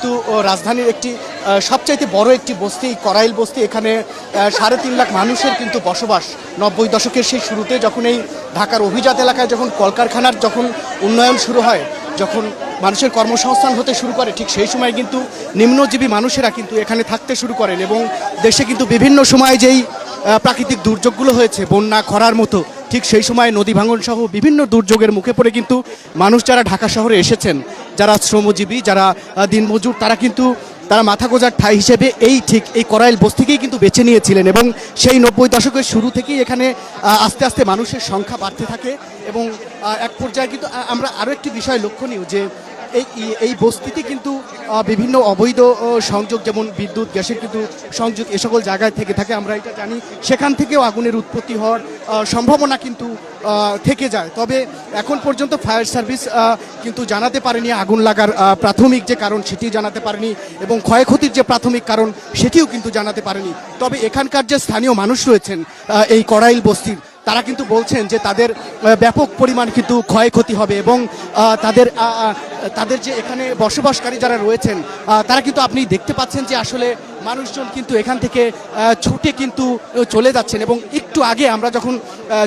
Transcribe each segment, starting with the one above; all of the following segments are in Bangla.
কিন্তু রাজধানীর একটি সবচাইতে বড় একটি বস্তি, করাইল বস্তি, এখানে সাড়ে তিন লাখ মানুষের কিন্তু বসবাস। নব্বই দশকের সেই শুরুতে যখন এই ঢাকার অভিজাত এলাকায় যখন কলকারখানার যখন উন্নয়ন শুরু হয়, যখন মানুষের কর্মসংস্থান হতে শুরু করে, ঠিক সেই সময় কিন্তু নিম্নজীবী মানুষেরা কিন্তু এখানে থাকতে শুরু করেন এবং দেশে কিন্তু বিভিন্ন সময় যেই প্রাকৃতিক দুর্যোগগুলো হয়েছে, বন্যা, খরার মতো ঠিক সেই সময় নদী ভাঙন সহ বিভিন্ন দুর্যোগের মুখে পড়ে কিন্তু মানুষ যারা ঢাকা শহরে এসেছেন, যারা শ্রমজীবী, যারা দিনমজুর, তারা কিন্তু তারা মাথা গোজার ঠাই হিসেবে এই ঠিক এই করাইল বস্তিকেই কিন্তু বেছে নিয়েছিলেন এবং সেই নব্বই দশকের শুরু থেকেই এখানে আস্তে আস্তে মানুষের সংখ্যা বাড়তে থাকে এবং এক পর্যায়ে কিন্তু আমরা আরও একটি বিষয় লক্ষণীয় যে এই, এই- বস্তিতে কিন্তু বিভিন্ন অবৈধ সংযোগ যেমন বিদ্যুৎ, গ্যাসের কিন্তু সংযোগ এ সকল জায়গায় থেকে থাকে, আমরা এটা জানি। সেখান থেকেও আগুনের উৎপত্তি হওয়ার সম্ভাবনা কিন্তু থেকে যায়। তবে এখন পর্যন্ত ফায়ার সার্ভিস কিন্তু জানাতে পারেনি আগুন লাগার প্রাথমিক যে কারণ সেটিও জানাতে পারেনি এবং ক্ষয়ক্ষতির যে প্রাথমিক কারণ সেটিও কিন্তু জানাতে পারেনি। তবে এখানকার যে স্থানীয় মানুষ রয়েছেন এই কড়াইল বস্তির তারা কিন্তু বলছেন যে তাদের ব্যাপক পরিমাণ কিন্তু ক্ষয়ক্ষতি হবে এবং তাদের তাদের যে এখানে বসবাসকারী যারা রয়েছেন তারা কিন্তু আপনি দেখতে পাচ্ছেন যে আসলে মানুষজন কিন্তু এখান থেকে ছুটে কিন্তু চলে যাচ্ছেন এবং একটু আগে আমরা যখন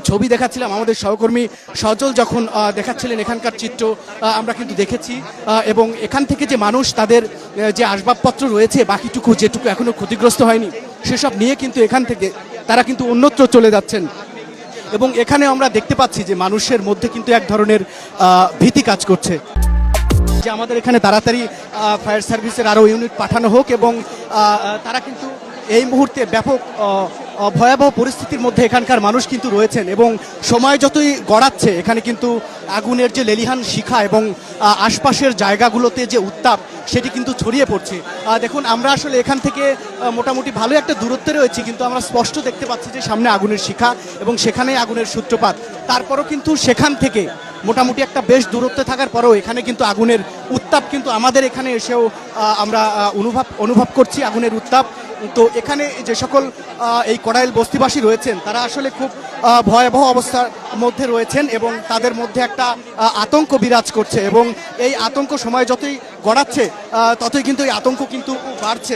ছবি দেখাচ্ছিলাম, আমাদের সহকর্মী সজল যখন দেখাচ্ছিলেন এখানকার চিত্র আমরা কিন্তু দেখেছি এবং এখান থেকে যে মানুষ তাদের যে আসবাবপত্র রয়েছে, বাকিটুকু যেটুকু এখনও ক্ষতিগ্রস্ত হয়নি, সেসব নিয়ে কিন্তু এখান থেকে তারা কিন্তু অন্যত্র চলে যাচ্ছেন। এবং এখানে আমরা দেখতে পাচ্ছি যে মানুষের মধ্যে কিন্তু এক ধরনের ভীতি কাজ করছে। যে আমাদের এখানে তাড়াতাড়ি ফায়ার সার্ভিসের আরও ইউনিট পাঠানো হোক এবং তারা কিন্তু এই মুহূর্তে ব্যাপক ভয়াবহ পরিস্থিতির মধ্যে এখানকার মানুষ কিন্তু রয়েছেন এবং সময় যতই গড়াচ্ছে, এখানে কিন্তু আগুনের যে লেলিহান শিখা এবং আশপাশের জায়গাগুলোতে যে উত্তাপ, সেটি কিন্তু ছড়িয়ে পড়ছে। দেখুন, আমরা আসলে এখান থেকে মোটামুটি ভালো একটা দূরত্বে রয়েছি, কিন্তু আমরা স্পষ্ট দেখতে পাচ্ছি যে সামনে আগুনের শিখা এবং সেখানে আগুনের সূত্রপাত। তারপরও কিন্তু সেখান থেকে মোটামুটি একটা বেশ দূরত্বে থাকার পরেও এখানে কিন্তু আগুনের উত্তাপ কিন্তু আমাদের এখানে এসেও আমরা অনুভব অনুভব করছি আগুনের উত্তাপ। তো এখানে যে সকল এই কড়াইল বস্তিবাসী রয়েছেন, তারা আসলে খুব ভয়াবহ অবস্থার মধ্যে রয়েছেন এবং তাদের মধ্যে একটা আতঙ্ক বিরাজ করছে এবং এই আতঙ্ক সময় যতই গড়াচ্ছে ততই কিন্তু এই আতঙ্ক কিন্তু বাড়ছে।